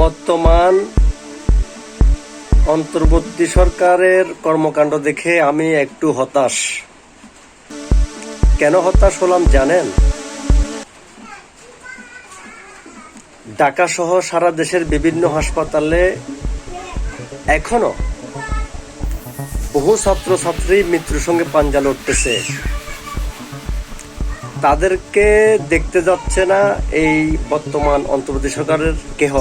বর্তমান অন্তর্বর্তী সরকারের কর্মকাণ্ড দেখে আমি একটু হতাশ। কেন হতাশ হলাম জানেন? ঢাকা সহ সারা দেশের বিভিন্ন হাসপাতালে এখনও বহু ছাত্রছাত্রী মৃত্যুর সঙ্গে পাঞ্জা লড়তেছে। তাদেরকে দেখতে যাচ্ছে না এই বর্তমান অন্তর্বর্তী সরকারের কেহ।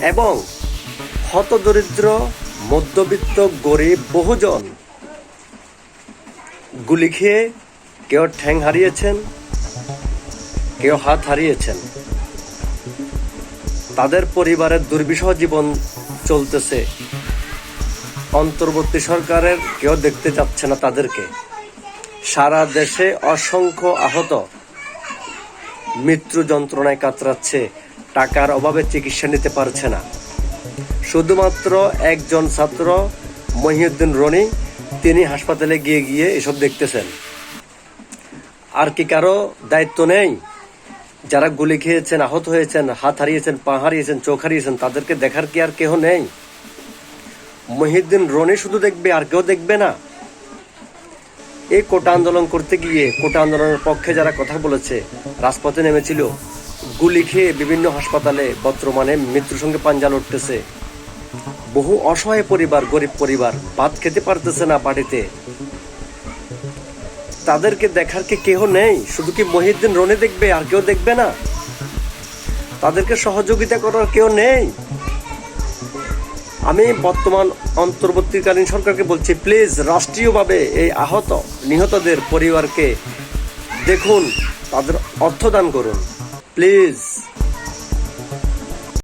এবং হতদরিদ্র, মধ্যবিত্ত, গরিব বহুজন গুলি খেয়ে কেউ ঠ্যাং হারিয়েছেন, কেউ হাত হারিয়েছেন। তাদের পরিবারের দুর্বিষহ জীবন চলতেছে। অন্তর্বর্তী সরকারের কেউ দেখতে যাচ্ছে না তাদেরকে। সারা দেশে অসংখ্য আহত মৃত্যু যন্ত্রণায় কাতরাচ্ছে। টাকার অভাবে চিকিৎসা নিতে পারছে না। শুধুমাত্র একজন ছাত্র, মহিউদ্দিন রনি, তিনি হাসপাতালে গিয়ে গিয়ে এসব দেখতেছেন। আর কি কারও দায়িত্ব নেই? যারা গুলি খেয়েছেন, আহত হয়েছেন, হাত হারিয়েছেন, পা হারিয়েছেন, চোখ হারিয়েছেন, তাদেরকে দেখার কি আর কেহ নেই? মহিউদ্দিন রনি শুধু দেখবে, আর কেউ দেখবে না? এই কোটা আন্দোলন করতে গিয়ে কোটা আন্দোলনের পক্ষে যারা কথা বলেছে, রাজপথে নেমেছিল, গুলি খেয়ে বিভিন্ন হাসপাতালে বর্তমানে মৃত্যুর সঙ্গে পাঞ্জা লড়তেছে। বহু অসহায় পরিবার, গরিব পরিবার ভাত খেতে পারতেছে না বাড়িতে। তাদেরকে দেখার কি কেহ নেই? শুধু কি মহিউদ্দিন রনে দেখবে আর কেউ দেখবে না? তাদেরকে সহযোগিতা করার কেউ নেই? আমি বর্তমান অন্তর্বর্তীকালীন সরকারকে বলছি প্লিজ রাষ্ট্রীয়ভাবে এই আহত, নিহতদের পরিবারকে দেখুন, তাদের অর্থ দান করুন। প্লিজ